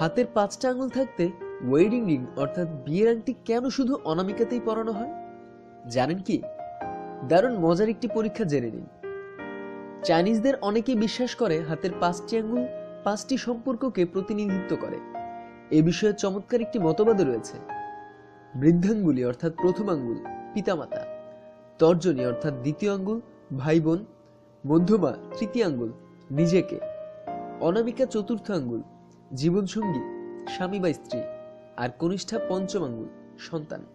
হাতের পাঁচটা আঙুল থাকতে ওয়েডিং রিং অর্থাৎ বিয়ের আংটি কেন শুধু অনামিকাতেই পরানো হয়? জানেন কি? দারুণ মজার একটি পরীক্ষা জেনে নিন। চাইনিজদের অনেকেই বিশ্বাস করে হাতের পাঁচটি আঙ্গুল পাঁচটি সম্পর্ককে প্রতিনিধিত্ব করে। এ বিষয়ে চমৎকার একটি মতবাদ রয়েছে। বৃদ্ধাঙ্গুলি, অর্থাৎ প্রথম আঙ্গুল পিতামাতা। তর্জনী, অর্থাৎ দ্বিতীয় আঙ্গুল ভাই বোন মধ্যমা, তৃতীয় আঙ্গুল নিজেকে। অনামিকা, চতুর্থ আঙ্গুল জীবনসঙ্গী, স্বামী বা স্ত্রী, আর কনিষ্ঠা পঞ্চম আঙ্গুল সন্তান।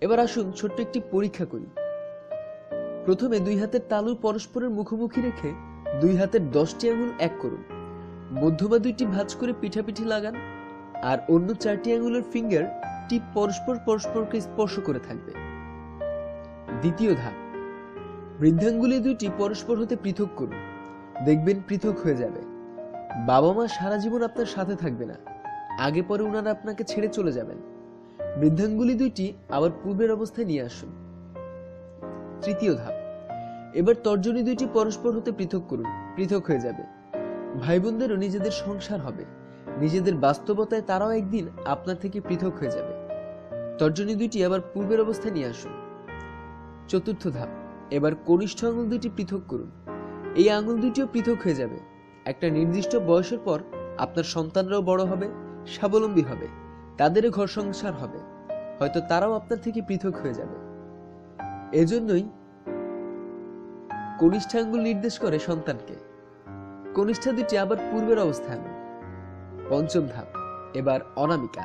এবার আসুন ছোট্ট একটি পরীক্ষা করি। প্রথমে দুই হাতের তালু পরস্পরের মুখোমুখি রেখে দুই হাতের দশটি আঙুল এক করুন। মধ্যমা দুইটি ভাঁজ করে পিঠাপিঠি লাগান, আর অন্য চারটি আঙুলের ফিঙ্গার টিপ পরস্পর পরস্পরকে স্পর্শ করে থাকবে। দ্বিতীয় ধাপ। বৃদ্ধাঙ্গুলি দুইটি পরস্পর হতে পৃথক করুন। দেখবেন পৃথক হয়ে যাবে। বাবা মা সারা জীবন আপনার সাথে থাকবে না। আগে পরে ওনারা আপনাকে ছেড়ে চলে যাবেন। বৃদ্ধাঙ্গুলি দুইটি আবার পূর্বের অবস্থায় নিয়ে আসুন। তৃতীয় ধাপ। এবার তর্জনী দুইটি পরস্পর হতে পৃথক করুন, পৃথক হয়ে যাবে। ভাই বোনদেরও নিজেদের সংসার হবে। নিজেদের বাস্তবতায় তারাও একদিন আপনার থেকে পৃথক হয়ে যাবে। তর্জনী দুইটি আবার পূর্বের অবস্থায় নিয়ে আসুন। চতুর্থ ধাপ। এবার কনিষ্ঠ আঙুল দুইটি পৃথক করুন। এই আঙুল দুইটিও পৃথক হয়ে যাবে। একটা নির্দিষ্ট বয়সের পর আপনার সন্তানরাও বড় হবে, স্বাবলম্বী হবে, তাদেরও ঘর সংসার হবে। হয়তো তারাও আপনার থেকে পৃথক হয়ে যাবে। এজন্যই কনিষ্ঠাঙ্গুল নির্দেশ করে সন্তানকে। কনিষ্ঠা দুটি আবার পূর্বের অবস্থান পঞ্চম ধাপ, এবার অনামিকা।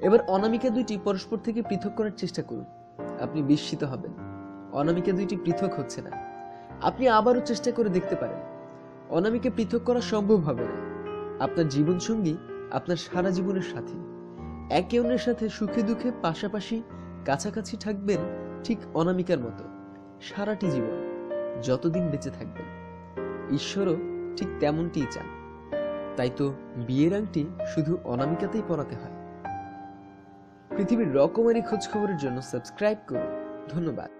এবার অনামিকা দুইটি পরস্পর থেকে পৃথক করার চেষ্টা করুন। আপনি বিস্মিত হবেন। অনামিকা দুইটি পৃথক হচ্ছে না। আপনি আবারও চেষ্টা করে দেখতে পারেন। অনামিকা পৃথক করা সম্ভব হবে না। আপনার জীবনসঙ্গী আপনার সারা জীবনের সাথী। একে অন্যের সাথে সুখে দুঃখে পাশাপাশি কাছাকাছি থাকবেন ঠিক অনামিকার মতো। সারাটি জীবন যতদিন বেঁচে থাকবেন। ঈশ্বরও ঠিক তেমনটিই চান। তাই তো বিয়ের আংটি শুধু অনামিকাতেই পরাতে হয়। পৃথিবীর রকমারি খোঁজ খবরের জন্য সাবস্ক্রাইব করুন। ধন্যবাদ।